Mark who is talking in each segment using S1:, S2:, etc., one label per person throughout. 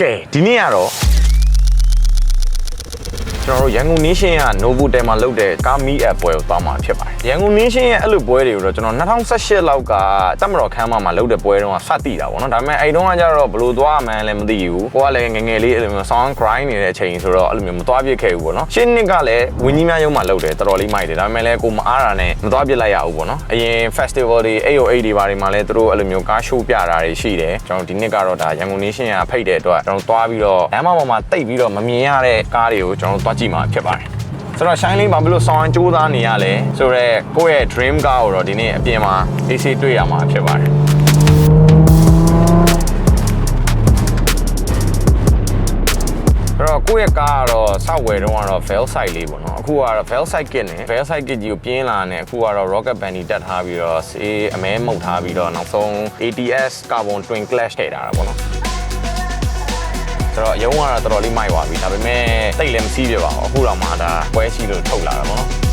S1: ကဲဒီနေ့ကတော့ ကျွန်တော်တို့ရန်ကုန် Nation က Novotel မှာလုပ်တဲ့ကားမီအပ်ပွဲကိုသွားမှာဖြစ်ပါတယ်။ရန်ကုန် Nation ရဲ့အဲ့လိုပွဲတွေကိုတော့ကျွန်တော်2018လောက်ကတက်မတော်ခမ်းမမှာလုပ်တဲ့ပွဲတုန်းကစတည်တာပေါ့နော်။ဒါပေမဲ့အဲ့တုန်းကကျတော့ဘယ်လိုသွားမှန်းလည်းမသိဘူး။ကိုကလည်းငယ်ငယ်လေးအဲ့လိုမျိုး sound grind နေတဲ့အချိန်ဆိုတော့အဲ့လိုမျိုးမသွားပြစ်ခဲ့ဘူးပေါ့နော်။ရှင်းနှစ်ကလည်းဝင်းကြီးများရုံးမှာလုပ်တယ်တော်တော်လေးမိုက်တယ်။ဒါပေမဲ့လည်းကိုမအားတာနဲ့မသွားပြစ်လိုက်ရဘူးပေါ့နော်။အရင် festival တွေ AO8 တွေဘာတွေမှာလည်းသူတို့အဲ့လိုမျိုးကား show ပြတာတွေရှိတယ်။ကျွန်တော်ဒီနှစ်ကတော့ဒါရန်ကုန် Nation ကဖိတ်တဲ့အတွက်ကျွန်တော်သွားပြီးတော့လမ်းမပေါ်မှာတိတ်ပြီးတော့မမြင်ရတဲ့ကားတွေကိုကျွန်တော်သွားကြည့်မှာဖြစ်ပါတယ်။ဆိုတော့ shine လေးဘာဖြစ်လို့ဆောင်းစူးစမ်းနေရလဲဆိုတော့ကိုယ့်ရဲ့ dream car ကိုတော့ဒီနေ့အပြင်မှာ AC တွေ့ရမှာဖြစ်ပါတယ်အဲ့တော့ကိုယ့်ရဲ့ကားကတော့စောက်ဝယ်တုန်းကတော့ veil side လေးပေါ့နော်အခုကတော့ veil side kit နဲ့ veil side kit ကြီးကိုပြင်းလာနဲ့အခုကတော့ rocket bandy တက်ထားပြီးတော့စေးအမဲမှုတ်ထားပြီးတော့နောက်ဆုံး ATS carbon twin clash ထည့်ထားတာပေါ့နော် ဆိုတော့အယုံကတော့တော်တော်လေးမိုက်သွားပြီဒါပေမဲ့တိတ်လည်းမစီးပြပါဘူးအခုတော့မှဒါပွဲရှိလို့ထုတ်လာတာပေါ့နော်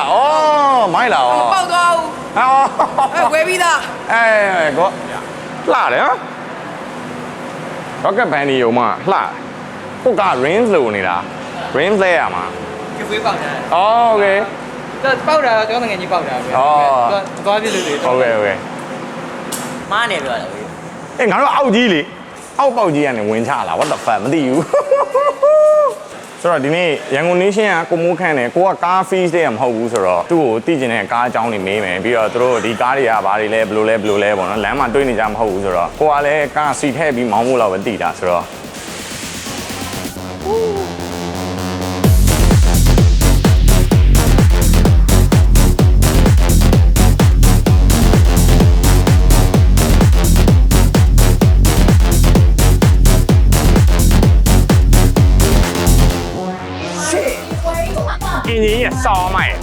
S1: လားဩမိုက်လားဩ
S2: ။ပေါက်သွားဘူး
S1: ဟော
S2: ။အဲ့ဝဲပြီးသား
S1: အဲကောလှတယ်နော် rocket bandy ရုံမှာလှတယ်ကိုက range လို့နေတာ range လဲရမှာ
S3: ကျခွေးပေါက်တာ
S1: ဩโอเค
S3: တော့ပေါက်တာတော့ငယ်ကြီးပေါက်တာပဲ
S1: အော်
S3: တော့သွားပြလို့လေ
S1: โอเคโอเค
S3: မားနေပြောတာလေ
S1: အေးငါတို့အောက်ကြီးလေအောက်ပေါက်ကြီးကနေဝင်ချလာ what the fuck မသိဘူး ဆိုတော့ဒီနေ့ရန်ကုန် nation ကကိုမိုးခန့်တယ်ကိုကကား fees တဲ့မဟုတ်ဘူးဆိုတော့သူ့ကိုသိကျင်တဲ့ကားအကြောင်းတွေမေးမယ်ပြီးတော့သူတို့ဒီကားတွေကဘာတွေလဲဘယ်လိုလဲဘယ်လိုလဲပေါ့နော်လမ်းမှာတွေ့နေကြမဟုတ်ဘူးဆိုတော့ကိုကလည်းကားစီထည့်ပြီးမောင်းဖို့လောက်ပဲသိတာဆိုတော့ အင်းကြီးရစောင်းမိုက်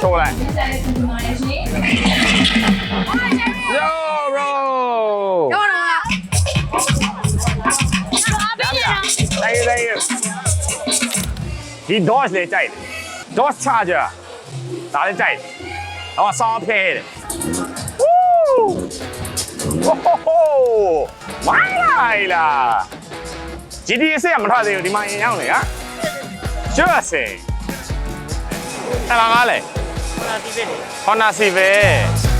S1: ချိုးလိုက် Yo bro ။
S2: ပြောတော့လား
S1: Thank you thank you ဒီ Dodge လေးကြိုက်တယ် Dodge Charger ဒါလည်းကြိုက်တယ်ဟောစောင်းဖဲတယ် Woo Oh my လိုက်လား GTA ဆက်မထွက်သေးဘူးဒီမှာရင်ရောက်နေဟာကျွတ်စင် အဲ့ဒါငါလေ
S3: ဟာဒီပဲလေ
S1: Honda Civic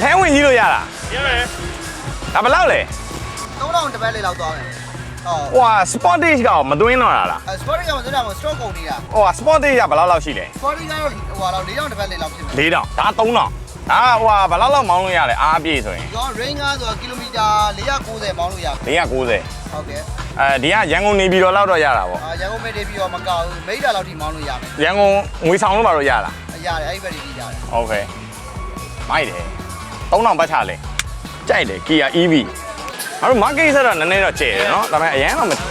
S1: ခဲဝင်ကြီးလို့ရလား
S3: ရတယ်
S1: ဒါဘယ်လောက်လဲ
S4: 3000တပတ်လေးလောက်သွားမယ်ဟော
S1: ဟိုဟာ Sportage ကမသွင်းတော့တာလား
S4: စပေါ်တီကမစတာမစတော့ကုန်နေတာ
S1: ဟိုဟာ Sportage ကဘယ်လောက်လောက်ရှိလဲ
S4: စပေါ်တီကတော့ဟိုဟာတော့4000တပတ်လေးလောက်ဖြစ်မယ်
S1: 4000ဒါ3000 ဒါဟိုဟာဘယ်လောက်လောက်မောင်းလို့ရလဲအားပြည့်ဆိုရင်
S4: ကျွန်တော် range ကဆိုတော့ကီလိုမီတာ490မောင်းလို့ရတယ်
S1: 490
S4: ဟုတ်ကဲ့
S1: အဲဒီကရန်ကုန်နေပြီးတော့လောက်တော့ရတာပေါ့
S4: အာရန်ကုန်မေတည်ပြီးတော့မကောက်ဘူးမိတာလောက်ထိမောင်းလို့ရတ
S1: ရန်ကုန်ငွေဆောင်လို့ပါတော့ရတာ
S4: ယ်ရတယ်အဲ့ဒီဘက်ကြီးရတယ်
S1: ဟုတ်ကဲ့မိုက်တယ်3000ပတ်ချလဲကြိုက်တယ် Kia EV ငါတို့ market ဆက်တော့နည်းနည်းတော့ကျယ်တယ်နော်ဒါပေမဲ့အရန်တော့မ
S3: ဒါပေ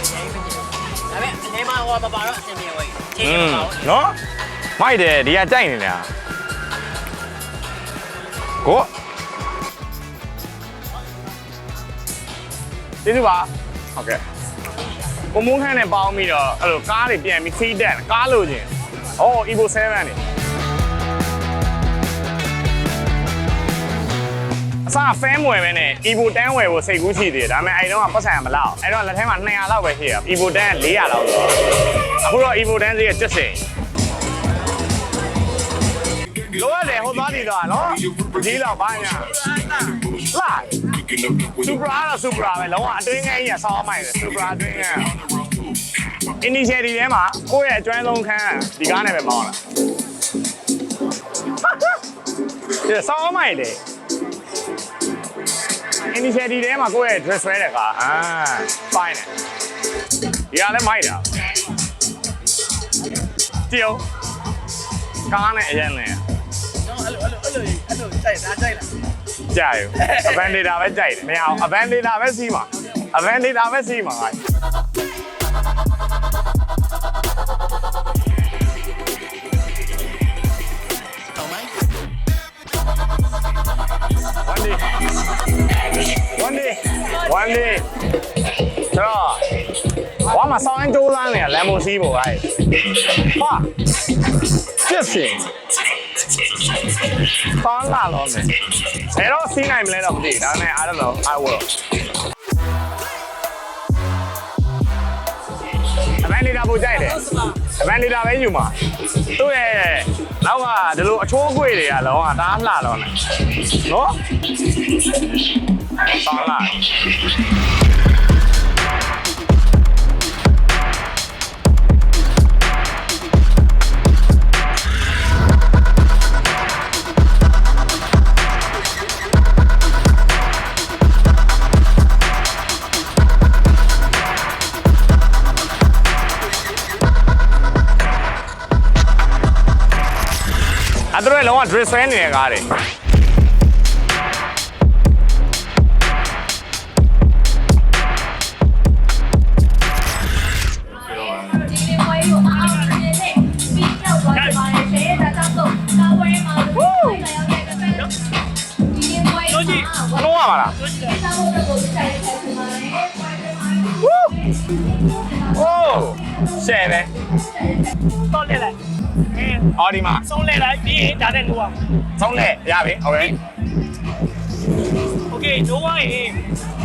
S3: မဲ့အနေမှာဟိုကမပါတော့အဆင်ပြေဝင်ချေးချေး
S1: မ
S3: ပါ
S1: ဘူး နော်မိုက်တယ်ဒီကကြိုက်နေလား ကိုကျေးဇူးပါဟုတ်ကဲ့ကိုမုန်းခန်းနဲ့ပေါင်းပြီးတော့အဲ့လိုကားတွေပြန်ပြီးစီးတက်ကားလို့ချင်းအော် Evo 7နေအစားဖမ်းဝယ်ပဲနဲ့ Evo 10ဝယ်ဖို့စိတ်ကူးရှိသေးတယ်ဒါပေမဲ့အဲ့တော့ကပတ်စံမလောက်အဲ့တော့လက်ထဲမှာ200လောက်ပဲရှိရ Evo 10က400လောက်ဆိုတော့အခုတော့ Evo 10ဈေးက7စင် လိုရတယ်ဟိုသွားနေတော့နော်ဒီလောက်ပါညာလာစူပရာတော့စူပရာပဲလုံးဝအတွင်းငယ်ကြီးကဆောင်းမိုက်တယ်စူပရာအတွင်းငယ်အင်းဒီရှယ်ဒီထဲမှာကိုယ့်ရဲ့အကျွမ်းဆုံးခန်းဒီကားနဲ့ပဲမောင်းလာဒီဆောင်းမိုက်တယ် initiative ထဲမှာကိုယ့်ရဲ့ dress ဆွဲတဲ့ကားအာ fine တယ်ဒီကလည်းမိုက်တာကြည့်အောင်ကားနဲ့အရင်နဲ့
S5: ကျွန်တော်အဲ့လိုအဲ့လိုအဲ့လိုအဲ့လိုကြိုက်တာကြိုက်လား
S1: ကြာယူ Avandata ပဲကြိုက်တယ်မရအောင် Avandata ပဲစီးမှာ Avandata ပဲစီးမှာငါ one day one day one day ဆိုတော့ဝါမဆောင်ရင်ကြိုးလန်းနေလမ်းမစီးဖို့အဲ့ဟာပြစ်စင် ကောင်းလာတော့မယ်ဘယ်တော့စီးနိုင်မလဲတော့မသိဘူးဒါပေမဲ့ I don't know I will အမန်နေတာပူကြိုက်တယ်အမန်နေတာပဲယူမှာသူ့ရဲ့နောက်ကဒီလိုအချိုးအကွေတွေကလောကဒါလှတော့နေနော်ဆောင်းလာ တို့လည်းလောက dress ဆွဲနေတဲ့ကားတွေ
S2: ဒီနေ့ဝိုင်းကိုအားအောင်နေနေပြီးတော့သွားကြပါလေရှင်ဒါကြောင့်တော့ကာဝဲမှာလို့ဆိုင်ရောက်တဲ့ကဖက်ဒီနေ့ဝို
S5: အဲ
S1: အော်ဒီမှာ
S5: ဆုံးလဲလိုက်ပြီးရင်ဒါနဲ့နိုးအောင်
S1: ဆုံးလက်ရပြီโอเค
S5: โอเคနိုးဝိုင်းရင်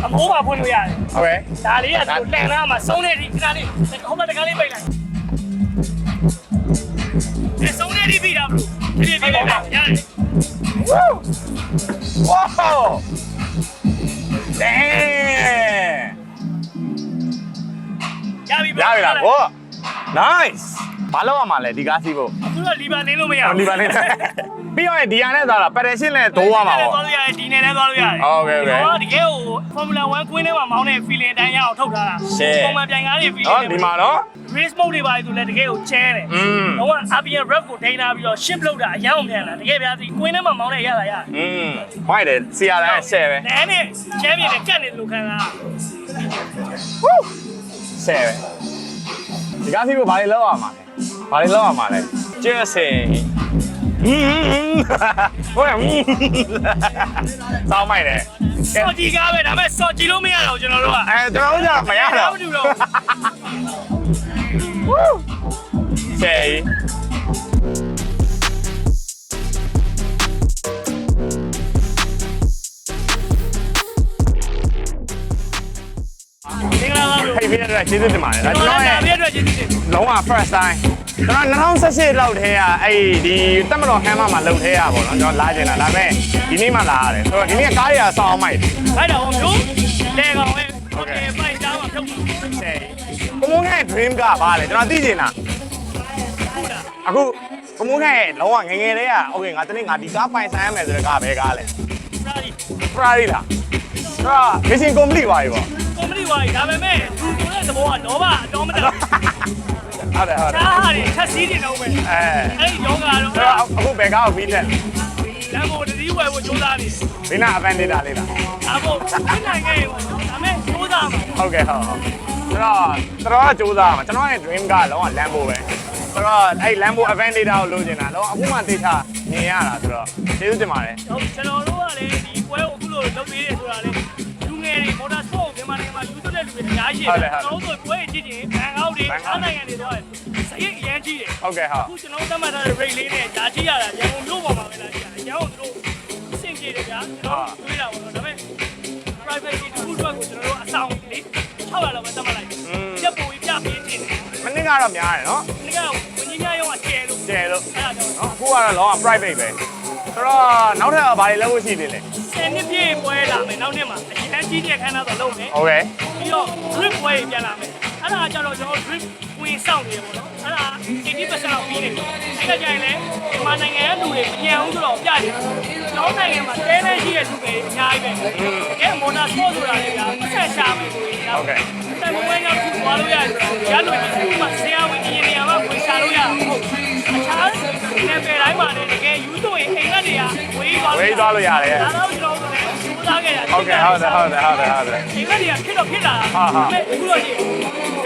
S5: အမိုးပါဖွင့်လို့ရတယ်
S1: โอเค
S5: ဒါလေးကသူလန်လာမှာဆုံးတဲ့ဒီခဏလေးဟိုဘက်တကားလေးပိတ်လိုက်အဲဆုံးတဲ့ဒီပြီးတာဘလို့ဒီဒီလေးရတယ်
S1: ဝေါဒဲ
S5: ရပြီ
S1: ရပြီလားကို nice ဘာလို့ရမှာလဲဒီကားစီးဖို့
S5: အခုတော့လီဘာနေလို့မရ
S1: အော်ဒီပါနေပြီးတော့ဒီဟာနဲ့သွားတာပရက်ရှင်းနဲ့တိုးရမှာပေါ့
S5: သွားလို့ရတယ်ဒီနယ်လည်းသွားလို့ရတယ်
S1: ဟုတ်ကဲ့ဟုတ်ကဲ့
S5: ဟောတကယ်ကို Formula 1 Queen ထဲမှာမောင်းတဲ့ feeling အတိုင်းရအောင်ထုတ်ထားတာ
S1: ရှယ်
S5: ပုံမှန်ပြိုင်ကားတွေ feeling
S1: ဟောဒီမှာနော်
S5: race mode တွေပါဆိုလည်းတကယ်ကိုချဲတယ်
S1: อืม
S5: တော့ RPM rev ကိုထိန်းထားပြီးတော့ shift လုပ်တာအရင်အောင်ပြန်လာတကယ်ဗျာဒီ Queen ထဲမှာမောင်းတဲ့ရတာရတယ်
S1: อืมဟိုက်တယ်စီရတိုင်းရှယ်ပဲ
S5: နန်းနဲ့ချမ်းမြေနဲ့ကတ်နေလို့ခံစား
S1: ရှယ်ပဲ ဒီကားစီးဖို့ဘာတွေလောက်ရမှာလဲဘာတွေလောက်ရမှာလဲကျဲစင်อืมဟိုရစောင်းမိုက်တယ်
S5: စော်ကြီးကားပဲဒါပေမဲ့စော်ကြည့်လို့မရတော့ကျွန်တော်တို့က
S1: အဲကျွန်တော်တို့ကမရတော့
S5: မတူတော့
S1: ရှယ်ကြီး
S5: မင်္ဂလာပါလို့
S1: ဖိတ်ပြီးတဲ့အတွက်ကျေးဇူးတင်ပါတယ်ဒါကျွန်တော်ရဲ့
S5: ပြည့်အတွက်ကျေးဇူးတင်
S1: လုံးဝ first time ကျွန်တော်2018လောက်ထဲကအဲ့ဒီတက်မတော်ခမ်းမမှာလှုပ်ထဲရပါတော့ကျွန်တော်လာကျင်တာဒါပေမဲ့ဒီနေ့မှလာရတယ်ဆိုတော့ဒီနေ့ကားတွေကဆောင်းမိုက်တယ်
S5: ဖိုက်တော့မျိုးလေကောင်ပဲโอเคဖိုက်သားမှာဖြုတ်
S1: ဆယ်ကိုမုန်းရဲ့ dream ကဘာလဲကျွန်တော်သိချင်တာ
S5: ဟုတ်တာ
S1: အခုကိုမုန်းရဲ့လုံးဝငယ်ငယ်လေးက okay ငါတနေ့ငါဒီကားပိုင်ဆိုင်ရမယ်ဆိုတဲ့ကားပဲကားလဲ
S5: ဖရာဒီ
S1: Ferrari လားဆိုတော့ mission complete ပါပြီပေါ့
S5: ကွန်ပဏီဝိုင်းဒါပေမဲ့သူတို့ရဲ့သဘောကတော့မအတော်မတက်
S1: ဟုတ်တယ်ဟုတ်တယ်
S5: ချားဟာတွေထက်စီးနေတော့ပဲ
S1: အဲ
S5: အဲ့ဒီယောဂါတော့
S1: ဆိုတော့အခုဘယ်ကားကိုပြီးတက်
S5: လမ်းပေါ်တတိဝယ်ဖို့ကြိုးစားနေ
S1: ဘင်းနာ Aventador လေးလား
S5: အခုဖြစ်နိုင်ခဲ့ရင်ပေါ့ဒါပေမဲ့ကြိုးစားမှာ
S1: ဟုတ်ကဲ့ဟုတ်ဟုတ်ဆိုတော့တော်တော်ကစူးစမ်းမှာကျွန်တော်ရဲ့ dream ကလုံးဝ Lambo ပဲဆိုတော့အဲ့ Lambo Aventador ကိုလိုချင်တာလုံးဝအခုမှသိချမြင်ရတာဆိုတော့ကျေးဇူးတင်ပါတယ်
S5: ဟုတ်ကျွန်တော်တို့ကလည်းဒီပွဲကိုအခုလိုလုပ်ပေးတယ်ဆိုတာလေလူငယ်တွေမော်တာစပေါ့ မြန်မာနိုင်ငံမှာယူသွတဲ့လူတွေအများကြီးတယ်ကျွန်တော်တို့ပွဲကြည့်ရင်ဘန်ကောက်တွေအားနိုင်ငံတွေတော့စရိတ်အရင်ကြီးတယ်
S1: ဟုတ်ကဲ့ဟုတ်
S5: အခုကျွန်တော်သတ်မှတ်ထားတဲ့ rate လေးနဲ့ဒါကြည့်ရတာရန်ကုန်မြို့ပေါ်မှာပဲလာကြည့်ရအရင်ကသူတို့စင်ကြည့်တယ်ဗျာကျွန်တော်တွေးတာပေါ့နော်ဒါပေမဲ့ private ဒီခုအတွက်ကိုကျွန်တော်တို့အဆောင်လေး600လောက်ပဲသတ်မှတ်လိုက်ချက်ပုံပြပေးနေတယ်
S1: မနေ့ကတော့များတယ်နော်
S5: ဒီကဝင်ကြီးများရောအကျယ်လို့
S1: ကျဲလို့
S5: အဲ့ဒါကြောင့်
S1: နော်အခုကတော့လုံးဝ private ပဲဆိုတော့နောက်ထပ်ဘာတွေလုပ်ဖို့ရှိသေးလဲ
S5: 10နှစ်ပြည့်ပွဲလာမယ်နောက်နှစ်မှာအ ကြီးကြီးခန်းသားဆိုလုပ်မယ်
S1: ဟုတ်ကဲ့
S5: ပြီးတော့ drip ဝဲပြန်လာမယ်အဲ့ဒါကြတော့ကျွန်တော် drip ဝင်စောင့်နေရပေါ့နော်အဲ့ဒါ80%လောက်ပြီးနေပြီအဲ့ဒါကြရင်လည်းမြန်မာနိုင်ငံရဲ့လူတွေပြန်အောင်ဆိုတော့ပြတယ်ကျွန်တော်နိုင်ငံမှာတဲလဲရှိတဲ့လူတွေအများကြီးပဲကဲမော်နာစပေါ့ဆိုတာလည်းဒါဆက်ရှာမယ်ဆိုရင်ဟုတ်ကဲ့တိုင်ဝဲရောက်ပြီးွားလို့ရတယ်ရလို့ဒီမှာဆရာဝန်ကြီးနေရာမှာဝင်ရှာလို့ရအောင်ဟုတ်အခြားနေပယ်တိုင်းမှာလည်းတကယ်ယူသွင်းအိမ်ကနေက
S1: ဝေးသွားလို့ရတယ်
S5: ဝေးသွားလို့ရတယ်ဒါတော့ကျွန်တော် စမ်းခဲ့တာ
S1: ဟုတ်ကဲ့ဟုတ်တယ်ဟုတ်တယ်ဟုတ်တယ်ဟုတ်တယ်
S5: ဒီကနေ့ကဖြစ်တော့ဖြစ်လာတာအခုတော့ဒီ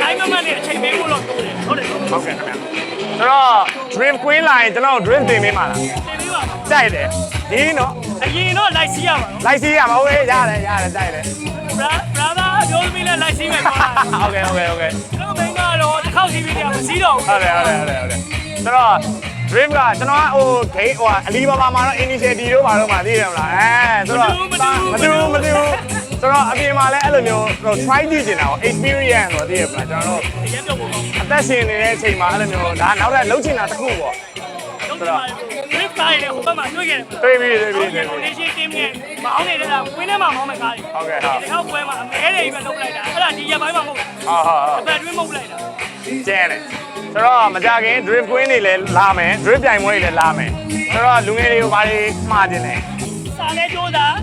S5: တိုင်းမမနဲ့အချိန်ပေးဖို့တော့တိုးတယ်ဟုတ်တယ်တင်
S1: ဟုတ်ကဲ့ခင်ဗျာဆိုတော့ dream queen လာရင်ကျွန်တော် dream တင်ပေးမှာလား
S5: ပြီးပါ
S1: ကြိုက်တယ်ဒီနော်
S5: အရင်တော့လိုက်စီးရပါတော့
S1: လိုက်စီးရမှာဟုတ်ရဲ့ရတယ်ရတယ်ကြိုက်တယ်
S5: ဘရာဘရာသာအပြောသမီးလည်းလိုက်စီးမယ်ပြောတာ
S1: ဟုတ်ကဲ့ဟုတ်ကဲ့ဟုတ်ကဲ့
S5: ကျွန်တော်မင်းကတော့တစ်ခေါက်စီးပြီးတယ်မစီးတော့
S1: ဟုတ်တယ်ဟုတ်တယ်ဟုတ်တယ်ဟုတ်တယ်ဆိုတော့ dream ကကျွန်တော်ကဟိုဂိမ်းဟိုအလီဘာဘာမှာတော့ initiative တို့ပါတော့မှာသိတယ်မလားအဲဆိုတော့မတူမတူမတူဆိုတော့အပြင်မှာလည်းအဲ့လိုမျိုးဟို try ကြည့်နေတာပေါ့ experience ဆိုတော့သိရမလားကျွန်တော်တို့
S5: အရင်ပြောဖို့ကောင်း
S1: အသက်ရှင်နေတဲ့အချိန်မှာအဲ့လိုမျိုးဒါနောက်ထပ်လှုပ်ချင်တာတစ်ခုပေါ့
S5: လုံးတော့ grip ကားရဲ့ဟိုဘက်မှာတွေ့ခဲ့တယ်
S1: တွေ့ပြီတွေ့ပြီ
S5: ဟုတ်ကဲ့
S1: တွေ့ပြီ
S5: nation team နဲ့မောင်းနေတဲ့ကဝင်းထဲမှာမောင်းမဲ့ကားတွေ
S1: ဟုတ်ကဲ့ဟုတ်
S5: ဒီတစ်ခေါက်ပွဲမှာအမဲတွေပဲလုပ်လိုက်တာအဲ့ဒါဒီရက်ပိုင်းမှာမဟုတ်ဘူး
S1: ဟုတ်ဟုတ်ဟုတ်
S5: အပတ်တွင်းမဟုတ်လိုက်တာ
S1: ကျဲတယ် ဆိုတော့မကြခင် drip queen တွေလည်းလာမယ် drip ပြိုင်ပွဲတွေလည်းလာမယ်ဆိုတော့လူငယ်တွေကိုဘာတွေမှားတင်လဲ
S5: စာလဲကြိုးစား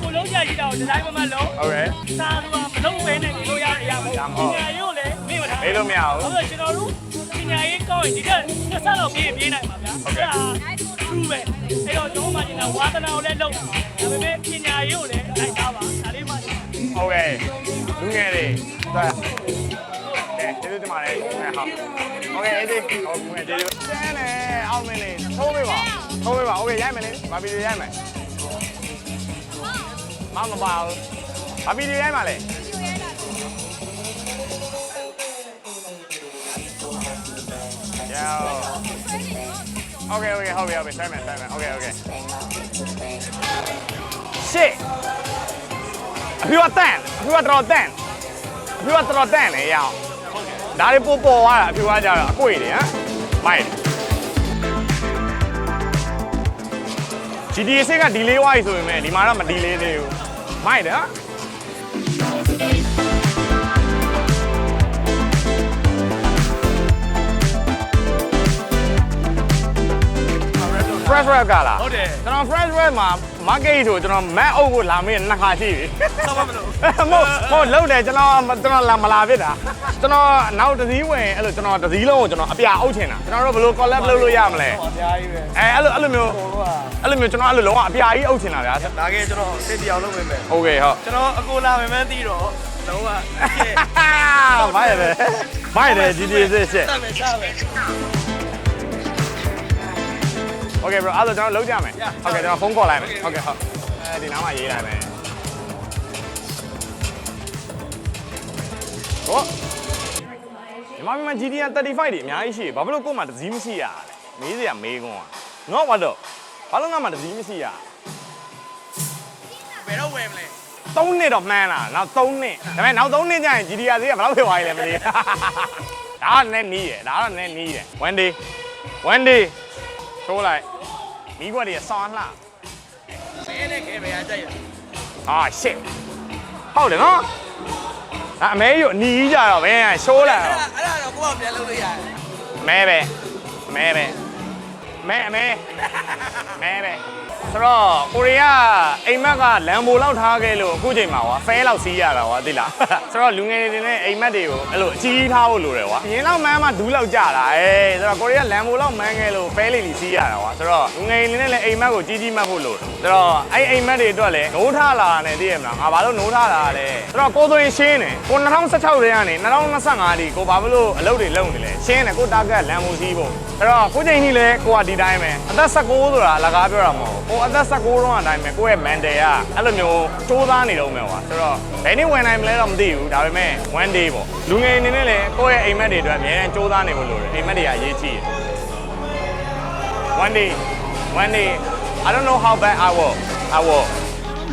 S5: ကိုလုံးကြရှိတာကိုဒီဇိုင်းမမလုံး
S1: ဟုတ်ကဲ့
S5: စာကမလုံးပဲနဲ့ဒီလိုရရမဟုတ်
S1: ရမဟုတ်
S5: ပညာရေးကိုလည်းမေ့မထား
S1: မေးလို့မရဘူး
S5: ဟုတ်ကဲ့ကျွန်တော်တို့ပညာရေးကောင်းရင်ဒီကနှစ်ဆက်တော့ပြေးပြေးနိုင်ပါဗျာဟုတ်ကဲ့သူ့ပဲအဲ့တော့ကျွန်တော်မှကျင်တာဝါသနာကိုလည်းလုပ်ဒါပေမဲ့ပညာရေးကိုလည်းလိုက်သားပါဒါလေးမှ
S1: ဟုတ်ကဲ့လူငယ်တွေ သွားကဲကျေးဇူးတင်ပါတယ်ဟုတ်ဟုတ်ကဲ့အဲ့ဒီဟုတ်ကဲ့ကျေးဇူးကျန်တယ်အောင်မင်းလေးထိုးပေးပါထိုးပေးပါဟုတ်ကဲ့ရိုက်မယ်လေဘာဗီဒီယိုရိုက်မယ်မမပါဘူးဘာဗီဒီယိုရိုက်မှာလဲယောโอเคโอเคဟုတ်ပြီဟုတ်ပြီဆိုင်မယ်ဆိုင်မယ်โอเคโอเคရှစ်အဖေကတန်အဖေကတော်တန်အဖေကတော်တန်လေရအောင် ဒါတွေပို့ပေါ်သွားတာအဖေကကြတော့အကွေတွေဟမ်မိုက် GTA 6ကဒီလေးဝိုင်းဆိုပေမဲ့ဒီမှာတော့မဒီလေးသေးဘူးမိုက်တယ်ဟမ် fresh rap ကလား
S5: ဟုတ်တယ်
S1: ကျွန်တော် fresh rap မှာ market ဆိုကျွန်တော် map အုပ်ကိုလာမေးနှစ်ခါရှိပြီ
S5: ဆောက်ပါမလို့
S1: မဟုတ်မဟုတ်လုံးတယ်ကျွန်တော်ကျွန်တော်လာမလာဖြစ်တာကျွန်တော်နောက်တစ်စည်းဝင်အဲ့လိုကျွန်တော်တစ်စည်းလုံးကိုကျွန်တော်အပြာအုပ်ချင်တာကျွန်တော်တို့ဘယ်လို collab လုပ်လို့ရမလဲ
S4: အများကြီးပဲ
S1: အဲအဲ့လိုအဲ့လိုမျိုးအဲ့လိုမျိုးကျွန်တော်အဲ့လိုလုံးဝအပြာကြီးအုပ်ချင်တာဗျာ
S4: ဒါကကျွန်တော်စစ်တီအောင်လုပ်ပေးမယ်
S1: ဟုတ်ကဲ့ဟုတ်
S4: ကျွန်တော်အကိုလာမယ်မှန်းသိတော့လုံးဝ
S1: မိုက်ရတယ်မိုက်ရတယ် GTA 6ရှစ်
S4: တတ်မယ်ချမယ်
S1: โอเค bro အဲ့ဒါကျွန်တော်လုံးကြမယ်ဟုတ်ကဲ့ကျွန်တော်ဖုန်းခေါ်လိုက်မယ်ဟုတ်ကဲ့ဟုတ်အဲဒီနားမှာရေးလိုက်မယ်ဟောဒီမှာမြန်မာ GTN 35တွေအများကြီးရှိတယ်ဘာဖြစ်လို့ကို့မှာတစ်စည်းမရှိရလဲမေးစရာမေးခွန်းอ่ะနော်ဘာတော့ဘာလို့ငါမှတစ်စည်းမရှိရ
S4: ဘယ်တော့ဝယ်မလဲ
S1: 3နှစ်တော့မှန်းလားနောက်3နှစ်ဒါပေမဲ့နောက်3နှစ်ကျရင် GTR ဈေးကဘယ်လောက်ဖြစ်သွားပြီလဲမသိဘူးဒါကလည်းနီးရယ်ဒါကလည်းနီးရယ် one day one day ထိုးလိုက်မိကွက်တွေဆောင်းလှ
S4: ဆင်းနဲ့ခဲပဲအားကြိုက်ရ
S1: အာ shit ဟုတ်တယ်နော်ဒါအမဲကြီးကိုအနီးကြီးကြတော့ဘယ်ရှိုးလာ
S4: အဲ့
S1: တော့
S4: ဒါအဲ့ဒါတော့ကိုကပြန်လုပ်လို့ရတယ်
S1: မဲပဲမဲပဲမဲအမဲမဲပဲ ဆိုတော့ကိုရီးယားအိမ်မက်ကလမ်ဘိုလောက်ထားခဲ့လို့အခုချိန်မှာကွာဖဲလောက်စီးရတာကွာသိလားဆိုတော့လူငယ်တွေနဲ့အိမ်မက်တွေကိုအဲ့လိုအကြီးထားဖို့လိုတယ်ကွာရင်းလောက်မန်းမှဒူးလောက်ကြတာအေးဆိုတော့ကိုရီးယားလမ်ဘိုလောက်မန်းခဲ့လို့ဖဲလေးလီစီးရတာကွာဆိုတော့လူငယ်တွေနဲ့လည်းအိမ်မက်ကိုကြီးကြီးမှတ်ဖို့လိုတယ်ဆိုတော့အဲ့အိမ်မက်တွေအတွက်လည်းနိုးထားလာတယ်သိရမလားငါဘာလို့နိုးထားလာလဲဆိုတော့ကိုသွင်းရှင်းတယ်ကို2016ထဲကနေ2025ဒီကိုဘာလို့အလုပ်တွေလုပ်နေလဲရှင်းတယ်ကိုတာဂက်လမ်ဘိုစီးဖို့အဲ့တော့ကိုချိန်ကြီးလဲကိုကဒီတိုင်းပဲအသက်16ဆိုတာအလကားပြောတာမဟုတ်ဘူးကိုအသက်16တော့အတိုင်းပဲကိုယ့်ရဲ့ mental ကအဲ့လိုမျိုးစူးစမ်းနေတော့မယ်ကွာဆိုတော့ဘယ်နေ့ဝင်နိုင်မလဲတော့မသိဘူးဒါပေမဲ့ one day ပေါ့လူငယ်အနေနဲ့လည်းကိုယ့်ရဲ့အိမ်မက်တွေအတွက်အများကြီးစူးစမ်းနေဖို့လိုတယ်အိမ်မက်တွေကအရေးကြီးတယ် one day one day I don't know how bad I will I will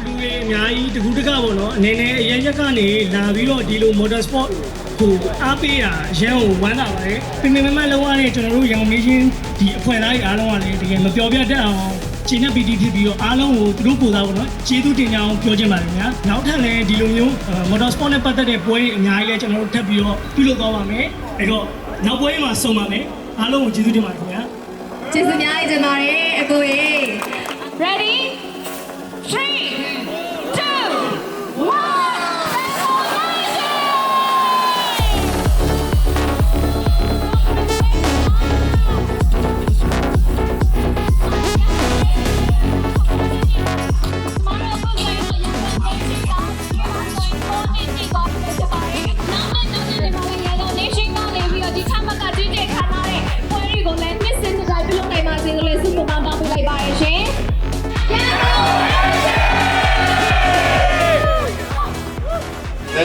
S5: လူတွေအများကြီးတကူတကပေါ့နော်အနေနဲ့အရင်ရက်ကနေလာပြီးတော့ဒီလို motor sport ကိုအားပေးတာအရန်ကိုဝမ်းသာပါတယ်ပြင်ပြင်မမလုံးဝနဲ့ကျွန်တော်တို့ရောင်မင်းချင်းဒီအဖွဲ့သားတွေအားလုံးကလည်းတကယ်မပြောပြတတ်အောင် ခြေနဲ့ PT ဖြစ်ပြီးတော့အားလုံးကိုသူတို့ပို့သားပေါ့နော်ကျေးဇူးတင်ကြအောင်ပြောချင်ပါတယ်ခင်ဗျာနောက်ထပ်လည်းဒီလိုမျိုး motor sport နဲ့ပတ်သက်တဲ့ပွဲတွေအများကြီးလည်းကျွန်တော်တို့ထပ်ပြီးတော့ပြုလုပ်သွားပါမယ်အဲ့တော့နောက်ပွဲမှာဆုံပါမယ်အားလုံးကိုကျေးဇူးတင်ပါတယ်ခင်ဗျာ
S2: ကျေးဇူးများတင်ပါတယ်အကိုရေ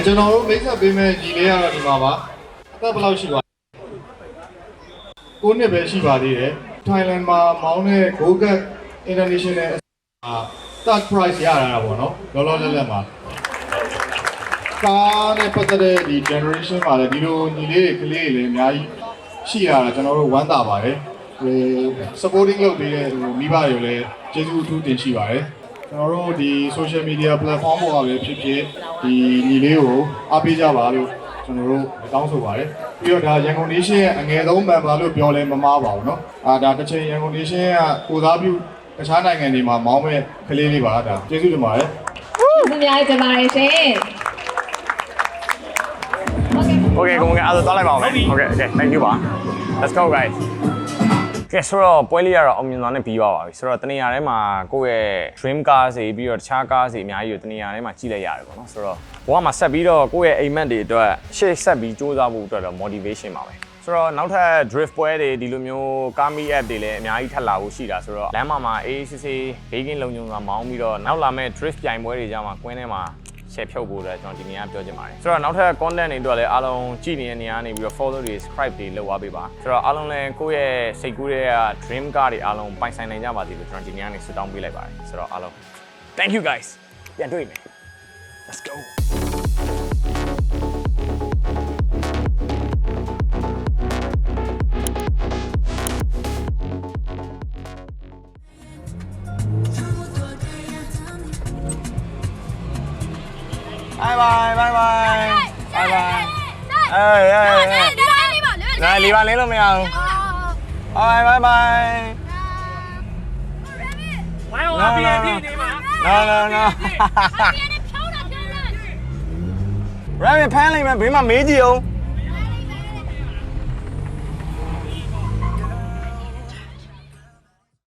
S6: ကျွန်တော်တို့မိတ်ဆက်ပေးမဲ့ညီလေးကတော့ဒီမှာပါအသက်ဘယ်လောက်ရှိပါ9နှစ်ပဲရှိပါသေးတယ် Thailand မှာမောင်းတဲ့ Gogat International အာ third prize ရတာပေါ့နော်လောလောလတ်လတ်မှာကားနဲ့ပတ်သက်တဲ့ဒီ generation မှာလည်းဒီလိုညီလေးတွေကလေးတွေလည်းအများကြီးရှိရတာကျွန်တော်တို့ဝမ်းသာပါတယ်ဟို supporting လုပ်ပေးတဲ့ဟိုမိဘတွေလည်းကျေးဇူးအထူးတင်ရှိပါတယ် ကျွန်တော်တို့ဒီ social media platform ပေါ်မှာပဲဖြစ်ဖြစ်ဒီညီလေးကိုအားပေးကြပါလို့ကျွန်တော်တို့တောင်းဆိုပါတယ်ပြီးတော့ဒါရန်ကုန် nation ရဲ့အငယ်ဆုံး member လို့ပြောလဲမမားပါဘူးเนาะအာဒါတစ်ချိန်ရန်ကုန် nation ကကိုသားပြုတခြားနိုင်ငံတွေမှာမောင်းမဲ့ကလေးလေးပါဒါကျေးဇူးတင်ပါတယ်
S2: သူများကြပါရဲ့ရှင်โอเค
S1: Okay ကိုမငယ်အဲ့ဒါသွားလိုက်ပါဦးမယ် Okay okay thank you ပါ Let's go guys ကဲဆိုတော့ပွဲလေးကတော့အောင်မြင်သွားနဲ့ပြီးသွားပါပြီဆိုတော့တနေရာထဲမှာကိုယ့်ရဲ့ dream car စီပြီးတော့တခြား car စီအများကြီးကိုတနေရာထဲမှာကြည့်လိုက်ရတယ်ပေါ့နော်ဆိုတော့ဘဝမှာဆက်ပြီးတော့ကိုယ့်ရဲ့အိမ်မက်တွေအတွက်ရှေ့ဆက်ပြီးစူးစမ်းဖို့အတွက်တော့ motivation ပါပဲဆိုတော့နောက်ထပ် drift ပွဲတွေဒီလိုမျိုး Kami app တွေလည်းအများကြီးထပ်လာဖို့ရှိတာဆိုတော့လမ်းမှာမှာအေးစစ်စစ်ဘေးကင်းလုံခြုံစွာမောင်းပြီးတော့နောက်လာမဲ့ drift ပြိုင်ပွဲတွေကြမှာကွင်းထဲမှာ share ဖြုတ်ဖို့အတွက်ကျွန်တော်ဒီနေ့ကပြောချင်ပါတယ်ဆိုတော့နောက်ထပ် content တွေအတွက်လည်းအားလုံးကြည့်နေတဲ့နေရာကနေပြီးတော့ follow တွေ subscribe တွေလုပ်သွားပေးပါဆိုတော့အားလုံးလည်းကိုယ့်ရဲ့စိတ်ကူးတဲ့ dream car တွေအားလုံးပိုင်ဆိုင်နိုင်ကြပါစေလို့ကျွန်တော်ဒီနေ့ကနေဆုတောင်းပေးလိုက်ပါတယ်ဆိုတော့အားလုံး thank you guys ပြန်တွေ့မယ် let's go မရဘူး
S7: ဘိုင်ဘိုင်ဘိုင်
S5: ဝိုင်းအောင်အပြည့်အပြည့်နေမှာ
S7: no no no
S2: ဖြောင်းတာဖြောင်းတာ
S7: ရမ်း